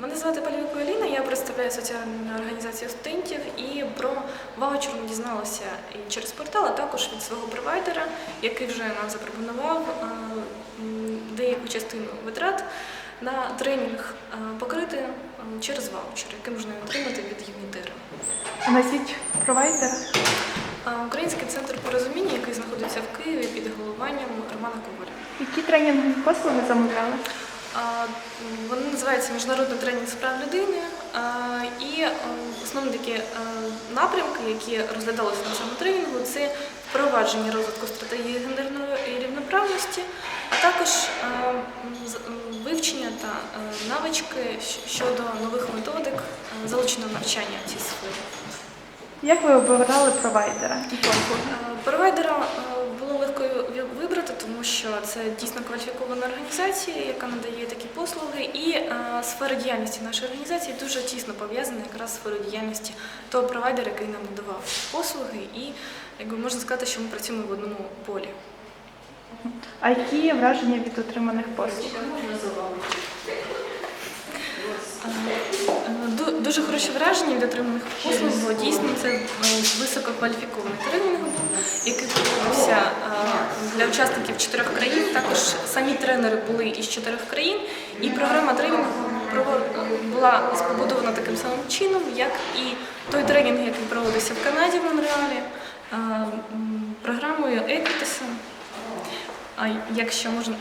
Мене звати Палівко Аліна, я представляю соціальну організацію студентів і про ваучер ми дізналася і через портал, а також від свого провайдера, який вже нам запропонував е, деяку частину витрат на тренінг е, покрити через ваучер, який можна отримати від Юнітера. Назвіть провайдера. Е, Український центр порозуміння, який знаходиться в Києві під головуванням Романа Коваля. Які тренінгові послуги замовляли? Вони називаються Міжнародний тренінг з прав людини. І е, основні такі е, напрямки, які розглядалися на цьому тренінгу, це впровадження розвитку стратегії гендерної рівноправності, а також е, вивчення та навички щодо нових методик залученого навчання в цій сфері. Як ви обирали провайдера? Е, Провайдера було легко вибрати, тому що це дійсно кваліфікована організація, яка надає такі послуги, і е, сфера діяльності нашої організації дуже тісно пов'язана якраз з сферою діяльності того провайдера, який нам надавав послуги, і якби можна сказати, що ми працюємо в одному полі. А які є враження від отриманих послуг? Ду- Дуже хороше враження від отриманих послуг, бо дійсно це е, висококваліфікований тренінг який проводився е, для учасників чотирьох країн. Також самі тренери були із чотирьох країн, і програма тренінгу була побудована таким самим чином, як і той тренінг, який проводився в Канаді в Монреалі, е, програмою Еквітеса. Якщо можна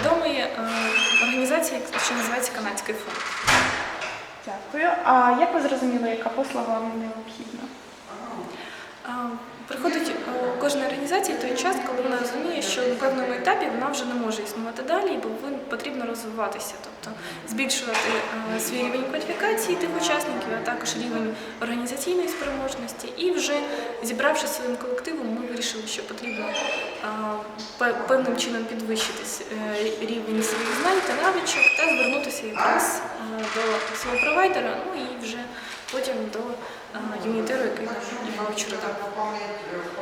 відомої організації, що називається Канадський фонд. Дякую. А як ви зрозуміли, яка послуга вам необхідна? Приходить кожна у кожної організації той час, коли вона розуміє, що на певному етапі вона вже не може існувати далі, бо потрібно розвиватися, тобто збільшувати е, свій рівень кваліфікації тих учасників, а також рівень організаційної спроможності. І вже зібравши своїм колективом, ми вирішили, що потрібно е, певним чином підвищити е, рівень своїх знань та навичок та звернутися якраз до свого провайдера, ну і вже потім до е, юнітеру, який ваучер дав.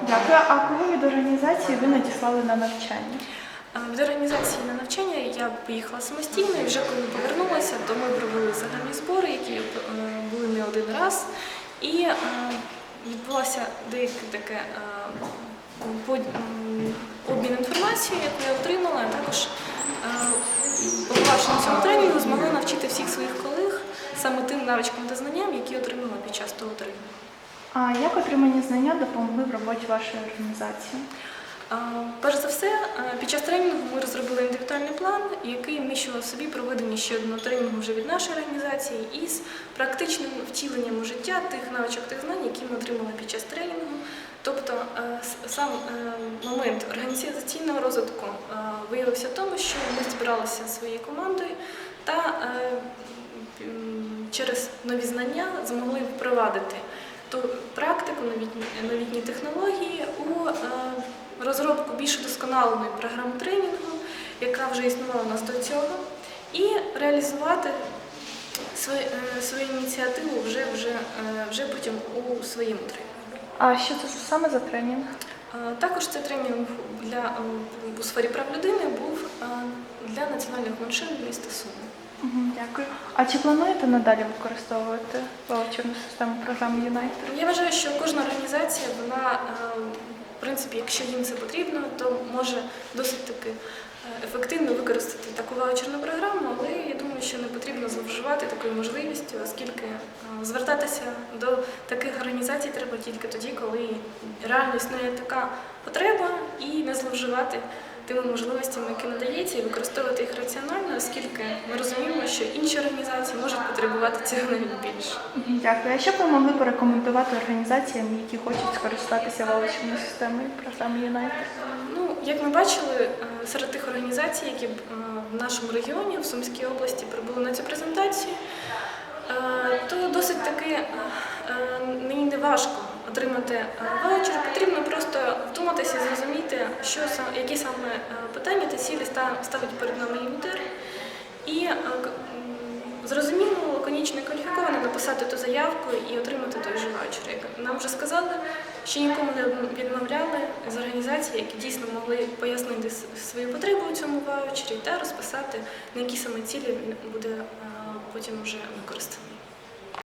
Дякую. А кого від організації ви надіслали на навчання? Е, Від організації на навчання я поїхала самостійно, і вже коли повернулася, то ми провели загальні збори, які е, були не один раз. І відбулося деяке таке обмін інформацією, яку я тим навичкам та знанням, які отримала під час того тренінгу. А як отримані знання допомогли в роботі вашої організації? Перш за все, під час тренінгу ми розробили індивідуальний план, який вміщував в собі проведення ще одного тренінгу вже від нашої організації із практичним втіленням у життя тих навичок, тих знань, які ми отримали під час тренінгу. Тобто е, сам е, момент організаційного розвитку е, виявився в тому, що ми збиралися своєю командою та е, через нові знання змогли впровадити ту практику, новітні, новітні технології у е, розробку більш удосконаленої програми тренінгу, яка вже існувала у нас до цього, і реалізувати свою, е, свою ініціативу вже, вже, е, вже потім у своєму тренінгу. А що це саме за тренінг? Також цей тренінг для, у сфері прав людини був для національних меншин міста Суми. Дякую. А чи плануєте надалі використовувати ваучерну систему програми Юнайтед? Я вважаю, що кожна організація, вона, е, в принципі, якщо їм це потрібно, то може досить таки е, ефективно використати таку ваучерну програму, але я думаю, що не потрібно зловживати такою можливістю, оскільки е, звертатися до таких організацій треба тільки тоді, коли реально існує така потреба, і не зловживати тими можливостями, які надається, і використовувати їх раціонально, оскільки ми розуміємо, що інші організації можуть потребувати цього навіть більше. Дякую. А що б ви могли порекомендувати організаціям, які хочуть скористатися ваучерною системою програми Юнайтед? Ну, як ми бачили, е, серед тих організацій, які е, в нашому регіоні, в Сумській області, прибули на цю презентацію, е, то досить таки мені не важко отримати е, ваучер. Потрібно просто вдуматися зрозуміти, що са- які саме е, питання та цілі ставить перед нами ЮНІТЕР. І е, зрозуміло, лаконічно і кваліфіковано написати ту заявку і отримати той же ваучер. Як нам вже сказали, що нікому не відмовляли з організацій, які дійсно могли пояснити с- свої потреби у цьому ваучері та розписати, на які саме цілі він буде потім вже використаний.